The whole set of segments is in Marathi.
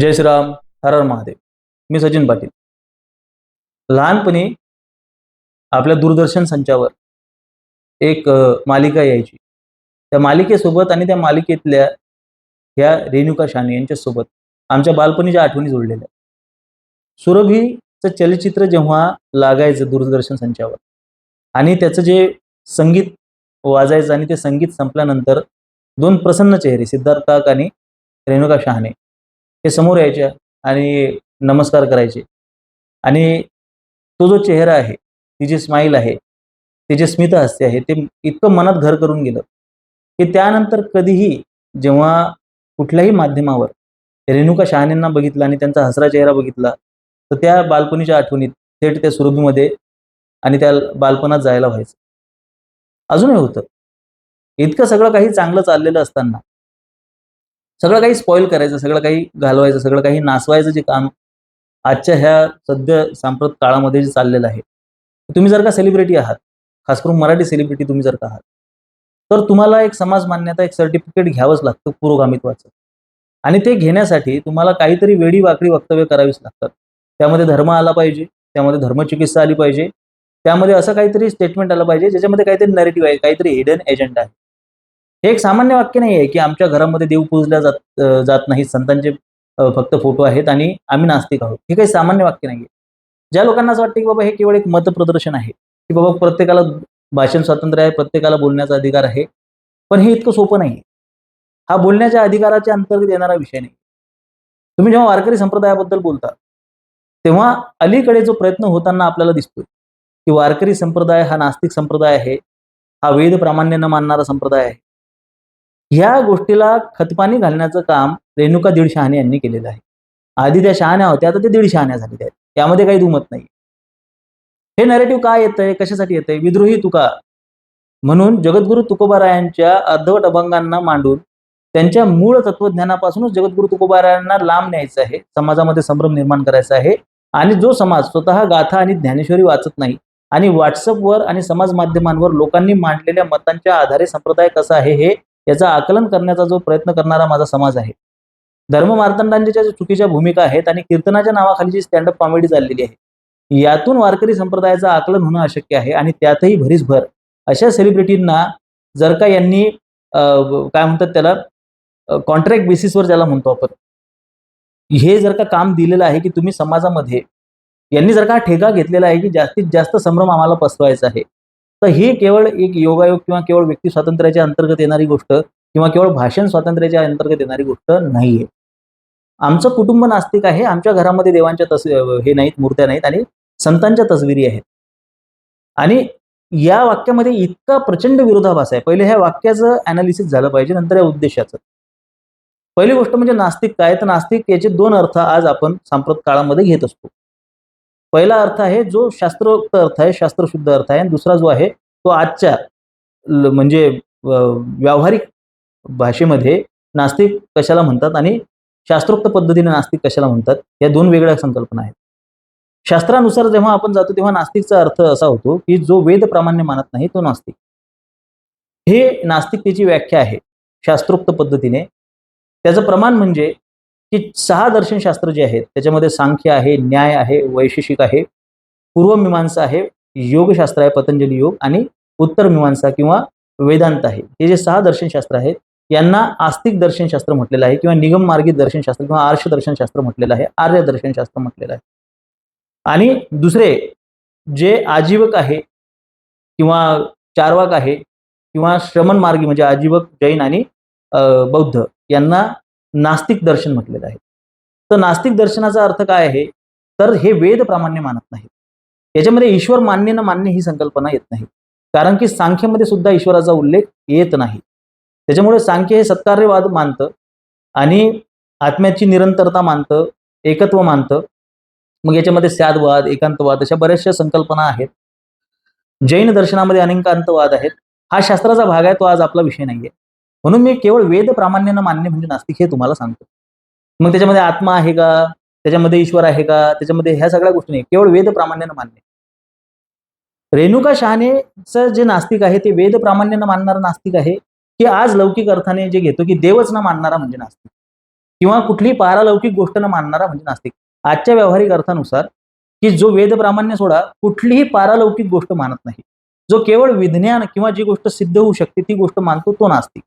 जय श्रीराम हर हर महादेव. मी सचिन पाटील. लहानपणी आपल्या दूरदर्शन संचावर एक मालिका यायची. त्या मालिकेसोबत आणि त्या मालिकेतल्या ह्या रेणुका शाने यांच्यासोबत आमच्या बालपणीच्या आठवणी जोडलेल्या सुरभीचं चलचित्र जेव्हा लागायचं दूरदर्शन संचावर आणि त्याचं जे संगीत वाजायचं आणि ते संगीत संपल्यानंतर दोन प्रसन्न चेहरे सिद्धार्थ काक आणि रेणुका शहाणे हे समोर यायच्या आणि नमस्कार करायचे. आणि तो जो चेहरा आहे ती जी स्माईल आहे ते जे स्मित हास्य आहे ते इतकं मनात घर करून गेलं की त्यानंतर कधीही जेव्हा कुठल्याही माध्यमावर रेणुका शहाणेंना बघितलं आणि त्यांचा हसरा चेहरा बघितला तर त्या बालपणीच्या आठवणीत थेट त्या सुरभीमध्ये आणि त्या बालपणात जायला व्हायचं. अजूनही होतं. इतकं सगळं काही चांगलं चाललेलं असताना सगळं काही स्पॉईल करायचं सगळं काही घालवायचं सगळं काही नासवायचं जे काम आजच्या ह्या सध्या सांप्रत काळामध्ये जे चाललेलं आहे. तुम्ही जर का सेलिब्रिटी आहात खास करून मराठी सेलिब्रिटी तुम्ही जर का आहात तर तुम्हाला एक समाज मान्यता एक सर्टिफिकेट घ्यावंच लागतं पुरोगामित्वाचं. आणि ते घेण्यासाठी तुम्हाला काहीतरी वेडी वाकडी वक्तव्य करावीच लागतात. त्यामध्ये धर्म आला पाहिजे त्यामध्ये धर्मचिकित्सा आली पाहिजे त्यामध्ये असं काहीतरी स्टेटमेंट आलं पाहिजे ज्याच्यामध्ये काहीतरी नरेटिव्ह आहे काहीतरी हिडन एजंट आहे. हे एक सामान्य वाक्य नाही आहे की आमच्या घरामध्ये देव पूजल्या जात जात नाही. संतांचे फक्त फोटो आहेत आणि आम्ही नास्तिक आहोत. हे काही सामान्य वाक्य नाही आहे ज्या लोकांना असं वाटतं की बाबा हे केवळ एक मतप्रदर्शन आहे की बाबा प्रत्येकाला भाषण स्वातंत्र्य आहे प्रत्येकाला बोलण्याचा अधिकार आहे पण हे इतकं सोपं नाही हा बोलण्याच्या अधिकाराच्या अंतर्गत येणारा विषय नाही तुम्ही जेव्हा वारकरी संप्रदायाबद्दल बोलता तेव्हा अलीकडे जो प्रयत्न होताना आपल्याला दिसतोय की वारकरी संप्रदाय हा नास्तिक संप्रदाय आहे हा वेद प्रामाण्य न मानणारा संप्रदाय आहे ह्या गोष्टीला खतपाणी घालण्याचं काम रेणुका दीड शहाणे यांनी केलेलं आहे. आधी त्या शहाण्या होत्या आता ते दीड शहाण्या झालेल्या आहेत. त्यामध्ये काही दुमत नाही हे नरेटिव्ह काय येतंय? कशासाठी येतंय? विद्रोही तुका म्हणून जगद्गुरु तुकोबारायांच्या अर्धवट अभंगांना मांडून त्यांच्या मूळ तत्वज्ञानापासूनच जगद्गुरु तुकोबारायांना लांब न्यायचं आहे समाजामध्ये संभ्रम निर्माण करायचा आहे आणि जो समाज स्वतः गाथा आणि ज्ञानेश्वरी वाचत नाही आणि व्हॉट्सअपवर आणि समाज माध्यमांवर लोकांनी मांडलेल्या मतांच्या आधारे संप्रदाय कसा आहे हे याचं आकलन करण्याचा जो प्रयत्न करणारा माझा समाज आहे. धर्म मार्तंडांच्या ज्या चुकीच्या भूमिका आहेत आणि कीर्तनाच्या नावाखाली जी स्टँडअप कॉमेडी चाललेली आहे यातून वारकरी संप्रदायाचं आकलन होणं अशक्य आहे आणि त्यातही भरीसभर अशा सेलिब्रिटींना जर का यांनी काय म्हणतात त्याला कॉन्ट्रॅक्ट बेसिसवर ज्याला म्हणतो आपण हे जर का काम दिलेलं आहे की तुम्ही समाजामध्ये यांनी जर का ठेका घेतलेला आहे की जास्तीत जास्त संभ्रम आम्हाला पसरवायचा आहे तर ही केवळ एक योगायोग किंवा केवळ व्यक्ती स्वातंत्र्याच्या अंतर्गत येणारी गोष्ट किंवा केवळ भाषण स्वातंत्र्याच्या अंतर्गत येणारी गोष्ट नाहीये. आमचं कुटुंब नास्तिक आहे आमच्या घरामध्ये देवांच्या तस हे नाहीत मूर्त्या नाहीत आणि संतांच्या तस्विरी आहेत. आणि या वाक्यामध्ये इतका प्रचंड विरोधाभास आहे. पहिले ह्या वाक्याचं अनालिसिस झालं पाहिजे नंतर या उद्देशाचं. पहिली गोष्ट म्हणजे नास्तिक काय तर नास्तिक याचे दोन अर्थ आज आपण सांप्रत काळामध्ये घेत असतो. पहिला अर्थ आहे जो शास्त्रोक्त अर्थ आहे शास्त्रशुद्ध अर्थ आहे. आणि दुसरा जो आहे तो आजच्या म्हणजे व्यावहारिक भाषेमध्ये नास्तिक कशाला म्हणतात आणि शास्त्रोक्त पद्धतीने नास्तिक कशाला म्हणतात या दोन वेगळ्या संकल्पना आहेत. शास्त्रानुसार जेव्हा आपण जातो तेव्हा नास्तिकचा अर्थ असा होतो की जो वेद प्रामाण्य मानत नाही तो नास्तिक. हे नास्तिकतेची व्याख्या आहे शास्त्रोक्त पद्धतीने. त्याचं प्रमाण म्हणजे की सहा दर्शनशास्त्र जे आहेत त्याच्यामध्ये सांख्य आहे न्याय आहे वैशेषिक आहे पूर्वमीमांसा आहे योगशास्त्र आहे पतंजली योग आणि उत्तर मीमांसा किंवा वेदांत आहे. हे जे सहा दर्शनशास्त्र आहेत यांना आस्तिक दर्शनशास्त्र म्हटलेलं आहे किंवा निगम मार्गी दर्शनशास्त्र किंवा आर्ष दर्शनशास्त्र म्हटलेलं आहे आर्य दर्शनशास्त्र म्हटलेलं आहे. आणि दुसरे जे आजीवक आहे किंवा चारवाक आहे किंवा श्रमण मार्गी म्हणजे आजीवक जैन आणि अं, बौद्ध यांना नास्तिक दर्शन म्हटलेलं आहे. तर नास्तिक दर्शनाचा अर्थ काय आहे? तर हे वेद प्रामाण्य मानत नाही याच्यामध्ये ईश्वर मान्य न मान्य ही संकल्पना येत नाही. कारण की सांख्यमध्ये सुद्धा ईश्वराचा उल्लेख येत नाही. त्याच्यामुळे सांख्य हे सत्कार्यवाद मानतं आणि आत्म्याची निरंतरता मानतं एकत्व मानतं. मग याच्यामध्ये स्यादवाद एकांतवाद अशा बऱ्याचशा संकल्पना आहेत. जैन दर्शनामध्ये अनेकांतवाद आहेत. हा शास्त्राचा भाग आहे तो आज आपला विषय नाहीये. म्हणून मी केवळ वेद प्रामाण्यानं मान्य म्हणजे नास्तिक हे तुम्हाला सांगतो. मग त्याच्यामध्ये आत्मा आहे का? त्याच्यामध्ये ईश्वर आहे का? त्याच्यामध्ये ह्या सगळ्या गोष्टी नाही. केवळ वेद प्रामाण्यानं मान्य. रेणुका शहाणेचं जे नास्तिक आहे ते वेद प्रामाण्यानं मानणारा नास्तिक आहे की आज लौकिक अर्थाने जे घेतो की देवच न मानणारा म्हणजे नास्तिक. किंवा कुठलीही पारालौकिक गोष्ट न मानणारा म्हणजे नास्तिक. आजच्या व्यावहारिक अर्थानुसार की जो वेद प्रामाण्य सोडा कुठलीही पारालौकिक गोष्ट मानत नाही. जो केवळ विज्ञान किंवा जी गोष्ट सिद्ध होऊ शकते ती गोष्ट मानतो तो नास्तिक.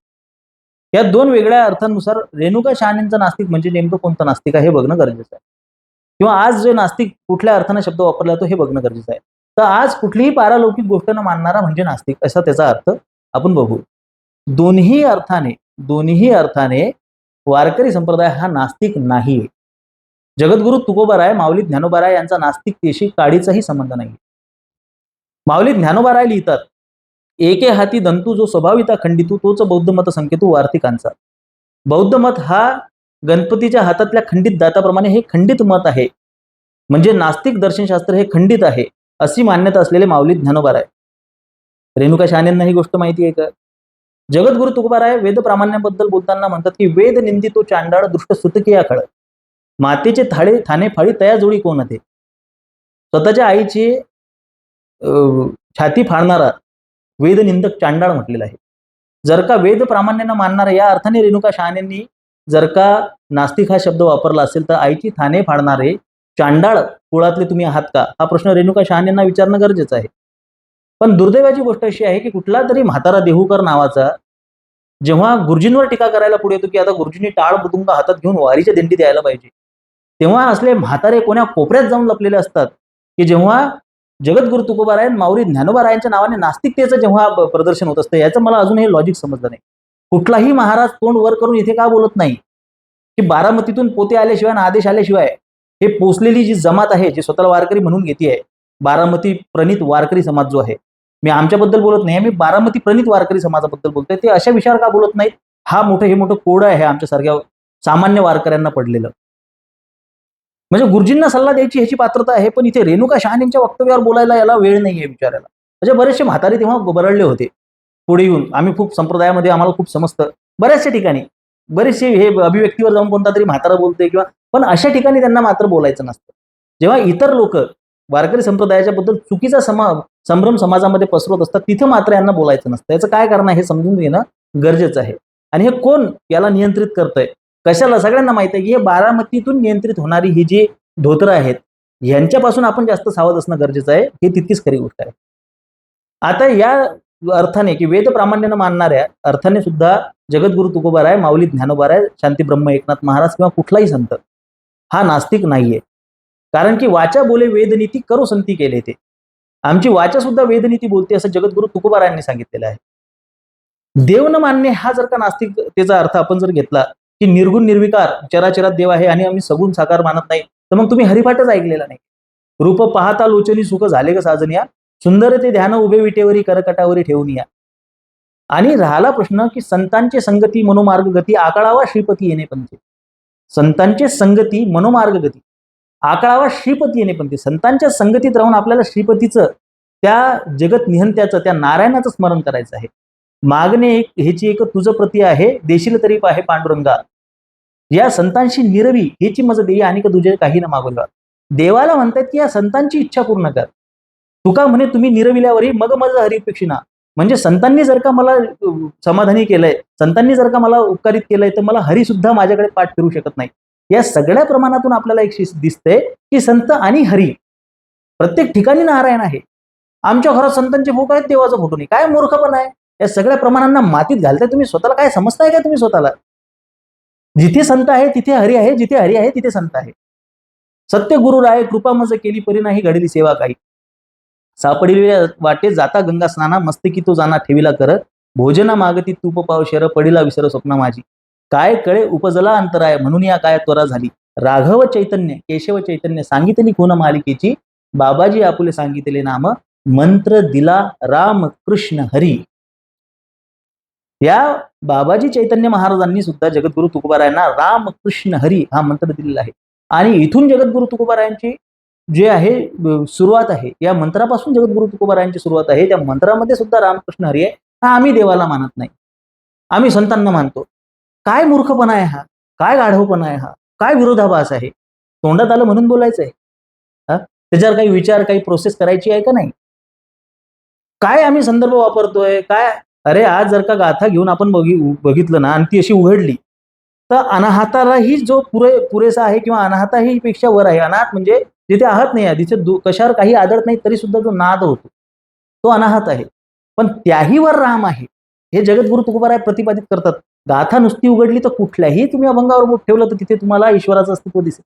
या दोन वेगळ्या अर्थांनुसार रेणुका शहाणेंचं नास्तिक म्हणजे नेमकं कोणतं नास्तिक आहे हे बघणं गरजेचं आहे. किंवा आज जे नास्तिक कुठल्या अर्थानं शब्द वापरला जातो हे बघणं गरजेचं आहे. तर आज कुठलीही पारालौकिक गोष्ट न मानणारा म्हणजे नास्तिक असा त्याचा अर्थ आपण बघू. दोन्ही अर्थाने दोन्ही अर्थाने वारकरी संप्रदाय हा नास्तिक नाही. जगद्गुरु तुकोबाराय माऊली ज्ञानोबाराय यांचा नास्तिकतेशी काडीचाही संबंध नाही माऊली ज्ञानोबाराय लिहितात एके हाती दंतू जो स्वभाविता खंडितू तोच बौद्ध मत संकेतू वार्तिकांचा. बौद्ध मत हा गणपतीच्या हातातल्या खंडित दाताप्रमाणे हे खंडित मत आहे. म्हणजे नास्तिक दर्शनशास्त्र हे खंडित आहे अशी मान्यता असलेले माऊली ज्ञानोबाराय रेणुका शहाण्यांना ही गोष्ट माहिती आहे का? जगद्गुरु तुकोबाराय वेद प्रामाण्याबद्दल बोलताना म्हणतात की वेद निंदितो चांडाळ दृष्ट सुतकिया खळ मातेचे थाळे थाने फाळी तया जोडी कोण होते? स्वतःच्या आईची अं, छाती फाडणारा वेदनिंदक चांडाळ म्हटलेला आहे. जर का वेद प्रामाण्यानं मानणारा या अर्थाने रेणुका शहाण्यांनी जर का नास्तिक हा शब्द वापरला असेल तर आईची थाने फाडणारे चांडाळ कुळातले तुम्ही आहात का? हा प्रश्न रेणुका शहाण्यांना विचारणं गरजेचं आहे. पण दुर्दैवाची गोष्ट अशी आहे की कुठला तरी म्हातारा देहूकर नावाचा जेव्हा गुरुजींवर टीका करायला पुढे येतो की आता गुरुजींनी टाळ मृदुंग हातात घेऊन वारीच्या दिंडी द्यायला पाहिजे तेव्हा असले म्हातारे कोण्या कोपऱ्यात जाऊन लपलेले असतात की जेव्हा जगद्गुरु तुकोबारायण माऊरी ज्ञानोबारायांच्या नावाने नास्तिकतेचं जेव्हा प्रदर्शन होत असतं याचं मला अजून हे लॉजिक समजलं नाही. कुठलाही महाराज तोंड वर करून इथे का बोलत नाही? की बारामतीतून पोते आल्याशिवाय आणि आदेश आल्याशिवाय हे पोचलेली जी जमात आहे जी स्वतःला वारकरी म्हणून घेते आहे बारामती प्रणित वारकरी समाज जो आहे. मी आमच्याबद्दल बोलत नाही मी बारामती प्रणित वारकरी समाजाबद्दल बोलतोय ते अशा विषयावर का बोलत नाहीत? हा मोठं हे मोठं कोड आहे आमच्यासारख्या सामान्य वारकऱ्यांना पडलेलं. म्हणजे गुरुजींना सल्ला द्यायची ह्याची पात्रता आहे पण इथे रेणुका शहाणींच्या वक्तव्यावर बोलायला याला वेळ नाही आहे विचारायला. म्हणजे बरेचसे म्हातारे तेव्हा बरळले होते पुढे येऊन. आम्ही खूप संप्रदायामध्ये आम्हाला खूप समजतं. बऱ्याचशा ठिकाणी बरेचसे हे अभिव्यक्तीवर जाऊन कोणता तरी म्हातारा बोलतोय किंवा पण अशा ठिकाणी त्यांना मात्र बोलायचं नसतं. जेव्हा इतर लोक वारकरी संप्रदायाच्या बद्दल चुकीचा समा संभ्रम समाजामध्ये पसरवत असतात तिथं मात्र यांना बोलायचं नसतं. याचं काय कारण आहे हे समजून घेणं गरजेचं आहे. आणि हे कोण याला नियंत्रित करतंय? कशाला? सगळ्यांना माहिती आहे की हे बारामतीतून नियंत्रित होणारी ही जी धोत्र आहेत यांच्यापासून आपण जास्त सावध असणं गरजेचं आहे हे तितकीच खरी गोष्ट आहे. आता या अर्थाने की वेद प्रामाण्यानं मानणाऱ्या अर्थाने सुद्धा जगद्गुरु तुकोबार आहे माऊली ज्ञानोबार आहे शांती ब्रह्म एकनाथ महाराज किंवा कुठलाही संत हा नास्तिक नाहीये. कारण की वाचा बोले वेदनीती करो संती केले ते. आमची वाचा सुद्धा वेदनीती बोलते असं जगद्गुरु तुकोबारायांनी सांगितलेलं आहे. देव न मानणे हा जर का नास्तिकतेचा अर्थ आपण जर घेतला की निर्गुण निर्विकार चराचरात देव आहे आणि आम्ही सगुण साकार मानत नाही. तर मग तुम्ही हरिपाठच ऐकलेला नाही. रूप पाहता लोचनी सुख झाले का साजन या? सुंदर ते ध्यान उभे विटेवरी करकटावरी ठेवून या. आणि राहिला प्रश्न की संतांचे संगती मनोमार्ग गती आकळावा श्रीपती येणे पंथे. संतांचे संगती मनोमार्ग गती आकळावा श्रीपती येणे पंथे. संतांच्या संगतीत राहून आपल्याला श्रीपतीचं त्या जगत निहंत्याचं त्या नारायणाचं स्मरण करायचं आहे. मागणे एक ह्याची एक तुझं प्रती आहे देशील तरी आहे पांडुरंगा. या संतांशी निरवी हेची मज देई आणि तुझे काही ना मागवलं देवाला म्हणतात की या संतांची इच्छा पूर्ण कर. तुका म्हणे तुम्ही निरविल्यावरही मग मज हरिपेक्षिणा म्हणजे संतांनी जर का मला समाधानी केलंय संतांनी जर का मला उपकारित केलंय तर मला हरी सुद्धा माझ्याकडे पाठ फिरू शकत नाही. या सगळ्या प्रमाणातून आपल्याला एक शिस्त दिसते की संत आणि हरी प्रत्येक ठिकाणी नारायण आहे. आमच्या घरात संतांचे फोटो आहेत देवाचा फोटो नाही. काय मूर्खपण आहे. या सगळ्या प्रमाणांना मातीत घालताय. तुम्ही स्वतःला काय समजताय का तुम्ही स्वतःला? जिथे संत आहे तिथे हरी आहे जिथे हरी आहे तिथे संत आहे. सत्य गुरु राय कृपा मज केली परी नाही घडली सेवा काही. सापडिलेल्या वाटे जाता गंगा स्नाना मस्तकी तो जाना ठेवीला कर भोजना मागती तूप पाव शर पडिला विसर स्वप्न माझी. काय कळे उपजला अंतराय म्हणून या काय त्वरा झाली. राघव चैतन्य केशव चैतन्य सांगितली कोण मालिकेची? बाबाजी आपुले सांगितले नाम. मंत्र दिला राम कृष्ण हरी. या बाबाजी चैतन्य महाराजांनी सुद्धा जगद्गुरु तुकोबारायांना राम कृष्ण हरी हा मंत्र दिलेला आहे. आणि इथून जगद्गुरु तुकोबारायांची जे आहे सुरुवात आहे या मंत्रापासून जगद्गुरु तुकोबारायांची सुरुवात आहे त्या मंत्रामध्ये सुद्धा रामकृष्ण हरी आहे हा आम्ही देवाला मानत नाही. आम्ही संतांना मानतो. काय मूर्खपणा आहे हा? काय गाढवपणा आहे हा? काय विरोधाभास आहे? तोंडात आलं म्हणून बोलायचं आहे त्याच्यावर काही विचार काही प्रोसेस करायची आहे का नाही? काय आम्ही संदर्भ वापरतोय? काय अरे आज जर का गाथा घेऊन आपण बघि बघितलं ना आणि ती अशी उघडली तर अनाहतालाही जो पुरे पुरेसा आहे किंवा अनाहताही पेक्षा वर आहे अनाहत म्हणजे जिथे आहत नाही आहे तिथे दु- कशावर काही आदळत नाही तरी सुद्धा जो नाद होतो तो अनाहत आहे. पण त्याही वर राम आहे. हे जगद्गुरु तुकोबाराय प्रतिपादित करतात. गाथा नुसती उघडली तर कुठल्याही तुम्ही अभंगावर बोट ठेवलं तर तिथे तुम्हाला ईश्वराचं अस्तित्व दिसेल.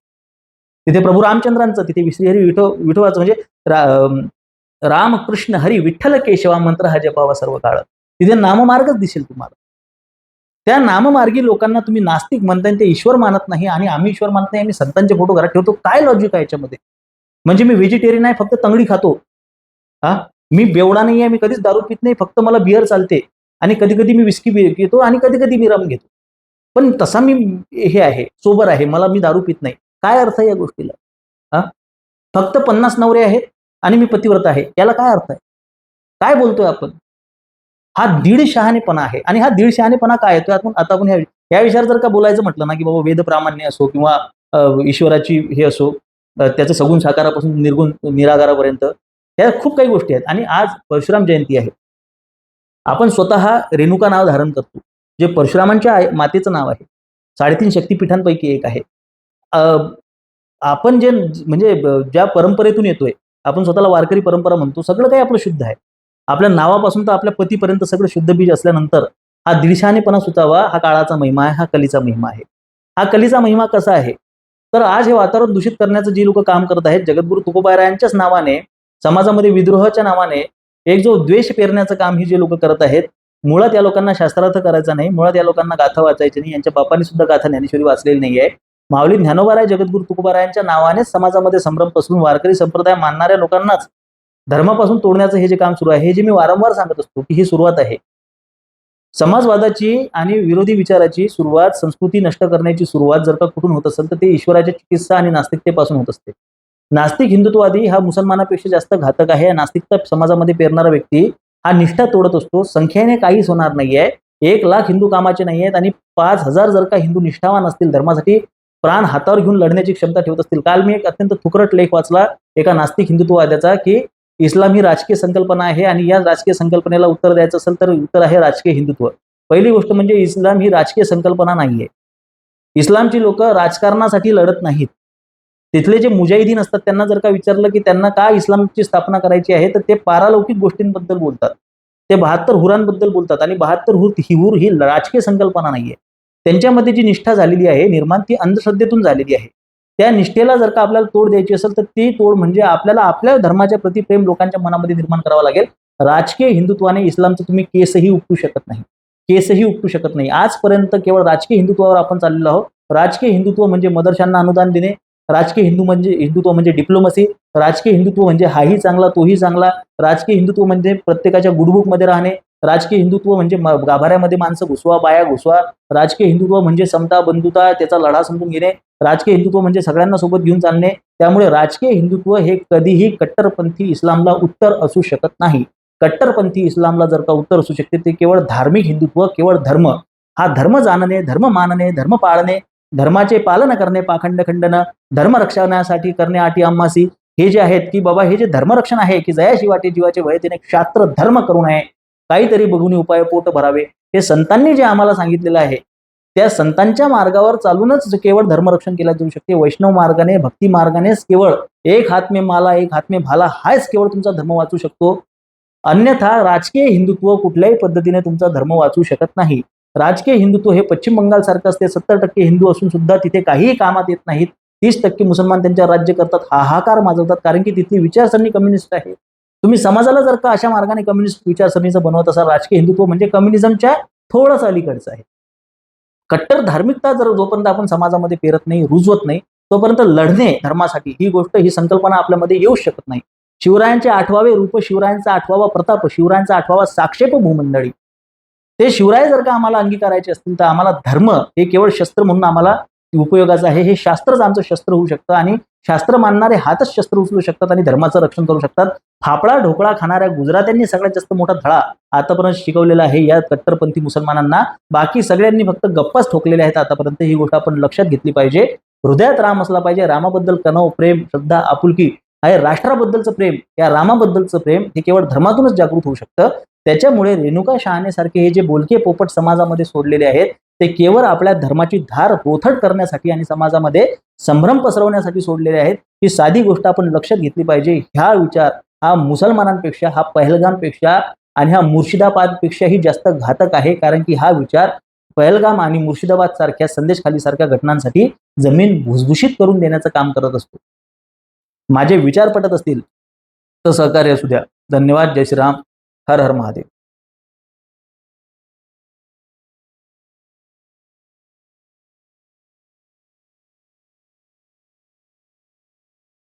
तिथे प्रभू रामचंद्रांचं तिथे विश्रीहरी विठो विठोवाचं म्हणजे रा- रामकृष्ण राम कृष्ण हरी विठ्ठल केशवा मंत्र हा जपावा सर्व काळ तिथे नाममार्गच दिसेल तुम्हाला. त्या नाममार्गी लोकांना तुम्ही नास्तिक म्हणताय ते ईश्वर मानत नाही आणि आम्ही ईश्वर मानत नाही आम्ही संतांचे फोटो घरात ठेवतो. काय लॉजिक आहे याच्यामध्ये? म्हणजे मी व्हेजिटेरियन आहे फक्त तंगडी खातो. हा? मी बेवडा नाही आहे मी कधीच दारू पित नाही फक्त मला बिअर चालते. आणि कधी कधी मी विस्की घेतो आणि कधी कधी मी रम घेतो. पण तसा मी हे आहे सोबर आहे मला मी दारू पित नाही. काय अर्थ आहे या गोष्टीला? हा? फक्त पन्नास नवरे आहेत आणि मी पतिव्रत आहे. याला काय अर्थ आहे? काय बोलतोय आपण? हा दीड शहाणेपणा आहे. आणि हा दीड शहाणेपणा काय येतो आपण आता आपण ह्या या विषयावर जर का बोलायचं म्हटलं ना की बाबा वेद प्रामाण्य असो किंवा ईश्वराची हे असो त्याचं सगुण साकारापासून निर्गुण निराकारापर्यंत या खूप काही गोष्टी आहेत. आणि आज परशुराम जयंती आहे. आपण स्वतः रेणुका नाव धारण करतो. जे परशुरामांच्या मातेचं नाव आहे. साडेतीन शक्तिपीठांपैकी एक आहे. आपण जे म्हणजे ज्या परंपरेतून येतोय आपण स्वतःला वारकरी परंपरा म्हणतो सगळं काही आपलं शुद्ध आहे. आपल्या नावापासून तर आपल्या पतीपर्यंत सगळं शुद्ध बीज असल्यानंतर हा दीडशानेपणा सुचावा हा काळाचा महिमा आहे हा कलीचा महिमा आहे. हा कलीचा महिमा कसा आहे? तर आज हे वातावरण दूषित करण्याचं जी लोक काम करत आहेत जगद्गुरु तुकोबारायांच्याच नावाने समाजामध्ये विद्रोहाच्या नावाने एक जो द्वेष पेरण्याचं काम ही जे लोक करत आहेत मुळात या लोकांना शास्त्रार्थ करायचा नाही मुळात या लोकांना गाथा वाचायची नाही यांच्या बापांनी सुद्धा गाथा ज्ञानेश्वरी वाचलेली नाही आहे. माऊली ज्ञानोबाराय जगद्गुरु तुकोबारायांच्या नावाने समाजामध्ये संभ्रम पसरून वारकरी संप्रदाय मानणाऱ्या लोकांनाच धर्मापासून तोडण्याचं हे जे काम सुरू आहे हे जे मी वारंवार सांगत असतो की ही सुरुवात आहे. समाजवादाची आणि विरोधी विचाराची सुरुवात संस्कृती नष्ट करण्याची सुरुवात जर का कुठून होत असेल तर ते ईश्वराच्या चिकित्सा आणि नास्तिकतेपासून होत असते. नास्तिक हिंदुत्ववादी हा मुसलमानापेक्षा जास्त घातक आहे. नास्तिकता समाजामध्ये पेरणारा व्यक्ती हा निष्ठा तोडत असतो. संख्येने काहीच होणार नाहीये. एक लाख हिंदू कामाचे नाही आहेत आणि पाच हजार जर का हिंदू निष्ठावान असतील धर्मासाठी प्राण हातावर घेऊन लढण्याची क्षमता ठेवत असतील. काल मी एक अत्यंत थुकरट लेख वाचला एका नास्तिक हिंदुत्ववाद्याचा की इस्लाम ही राजकीय संकल्पना आहे आणि या राजकीय संकल्पनेला उत्तर द्यायचं असेल तर उत्तर आहे राजकीय हिंदुत्व. पहिली गोष्ट म्हणजे इस्लाम ही राजकीय संकल्पना नाहीये. इस्लामची लोक राजकारणासाठी लढत नाहीत. तिथले जे मुजाहिदीन असतात त्यांना जर का विचारलं की त्यांना का इस्लामची स्थापना करायची आहे तर ते पारालौकिक गोष्टींबद्दल बोलतात. ते बहात्तर हुरांबद्दल बोलतात आणि बहात्तर हुर ही हुर ही राजकीय संकल्पना नाहीये. त्यांच्यामध्ये जी निष्ठा झालेली आहे निर्माण ती अंधश्रद्धेतून झालेली आहे. त्या निष्ठेला जर का आपल्याला तोड द्यायची असेल तर ती तोड म्हणजे आपल्याला आपल्या धर्माच्या प्रति प्रेम लोकांच्या मनामध्ये निर्माण करावं लागेल. राजकीय हिंदुत्वाने इस्लामचं तुम्ही केसही उपटू शकत नाही. केसही उपटू शकत नाही. आजपर्यंत केवळ राजकीय हिंदुत्वावर आपण चाललेलो आहोत. राजकीय हिंदुत्व म्हणजे मदरशांना अनुदान देणे. राजकीय हिंदू म्हणजे हिंदुत्व म्हणजे डिप्लोमसी राजकीय हिंदुत्व म्हणजे हाही चांगला तोही चांगला. राजकीय हिंदुत्व म्हणजे प्रत्येकाच्या गुडबुकमध्ये राहणे. राजकीय हिंदुत्व म्हणजे गाभाऱ्यामध्ये माणसं घुसवा बाया घुसवा. राजकीय हिंदुत्व म्हणजे समता बंधुता त्याचा लढा समजून घेणे. राजकीय हिंदुत्व म्हणजे सगळ्यांना सोबत घेऊन चालणे. त्यामुळे राजकीय हिंदुत्व हे कधीही कट्टरपंथी इस्लामला उत्तर असू शकत नाही. कट्टरपंथी इस्लामला जर का उत्तर असू शकते ते केवळ धार्मिक हिंदुत्व केवळ धर्म. हा धर्म जाणणे धर्म मानणे धर्म पाळणे धर्माचे पालन करणे पाखंड खंडन धर्म रक्षणासाठी करणे आटी अम्मासी हे जे आहेत की बाबा हे जे धर्मरक्षण आहे की जयाशी वाटे जीवाचे वयतीने तिने शास्त्र धर्म करू नये. काहीतरी बघून उपाय पोट भरावे. हे संतांनी जे आम्हाला सांगितलेलं आहे त्या संतांच्या मार्गावर चालूनच केवळ धर्मरक्षण केलं जाऊ शकते. वैष्णव मार्गाने भक्ती मार्गानेच केवळ एक हात मे माला एक हात मे भाला हाच केवळ तुमचा धर्म वाचू शकतो. अन्यथा राजकीय हिंदुत्व कुठल्याही पद्धतीने तुमचा धर्म वाचू शकत नाही. राजकीय हिंदुत्व हे पश्चिम बंगाल सारखं असते. सत्तर टक्के हिंदू असून सुद्धा तिथे काहीही कामात येत नाहीत. तीस टक्के मुसलमान त्यांच्या राज्य करतात. हाहाकार माजवतात. कारण की तिथली विचारसरणी कम्युनिस्ट आहे. तुम्ही समाजाला जर का अशा मार्गाने कम्युनिस्ट विचारसरणीचं बनवत असाल राजकीय हिंदुत्व म्हणजे कम्युनिझमच्या थोडंच अलीकडचं आहे. कट्टर धार्मिकता जर जोपर्यंत आपण समाजामध्ये पेरत नाही रुजवत नाही तोपर्यंत लढणे धर्मासाठी ही गोष्ट ही संकल्पना आपल्यामध्ये येऊ शकत नाही. शिवरायांचे आठवावे रूप शिवरायांचा आठवावा प्रताप शिवरायांचा आठवावा साक्षेप भूमंडळी. ते शिवराय जर का आम्हाला अंगीकारायचे असतील तर आम्हाला धर्म हे केवळ शस्त्र म्हणून आम्हाला उपयोगाचं आहे. हे शास्त्रच आमचं शस्त्र होऊ शकतं आणि शास्त्र मानणारे हातच शस्त्र उचलू शकतात आणि धर्माचं रक्षण करू शकतात. फापळा ढोकळा खाणाऱ्या गुजरात्यांनी सगळ्यात जास्त मोठा धडा आतापर्यंत शिकवलेला आहे या कट्टरपंथी मुसलमानांना. बाकी सगळ्यांनी फक्त गप्पाच ठोकलेल्या आहेत आतापर्यंत. ही गोष्ट आपण लक्षात घेतली पाहिजे. हृदयात राम असला पाहिजे. रामाबद्दल कनव प्रेम श्रद्धा आपुलकी आहे राष्ट्राबद्दलचं प्रेम या रामाबद्दलचं प्रेम हे केवळ धर्मातूनच जागृत होऊ शकतं. त्याच्यामुळे रेणुका शहाणे सारखे हे जे बोलके पोपट समाजामध्ये सोडलेले आहेत ते केवळ आपल्या धर्माची धार रोथट करण्यासाठी आणि समाजामध्ये संभ्रम पसरवण्यासाठी सोडलेले आहेत. ही साधी गोष्ट आपण लक्षात घेतली पाहिजे. ह्या विचार हा मुसलमानांपेक्षा हा पहलगामपेक्षा आणि हा मुर्शिदाबादपेक्षाही जास्त घातक आहे. कारण की हा विचार पहलगाम आणि मुर्शिदाबाद सारख्या संदेशखाली सारख्या घटनांसाठी जमीन भुसभुशीत करून देण्याचं काम करत असतो. माझे विचार पटत असतील तर सहकार्य असू द्या. धन्यवाद. जय श्रीराम. हर हर महादेव.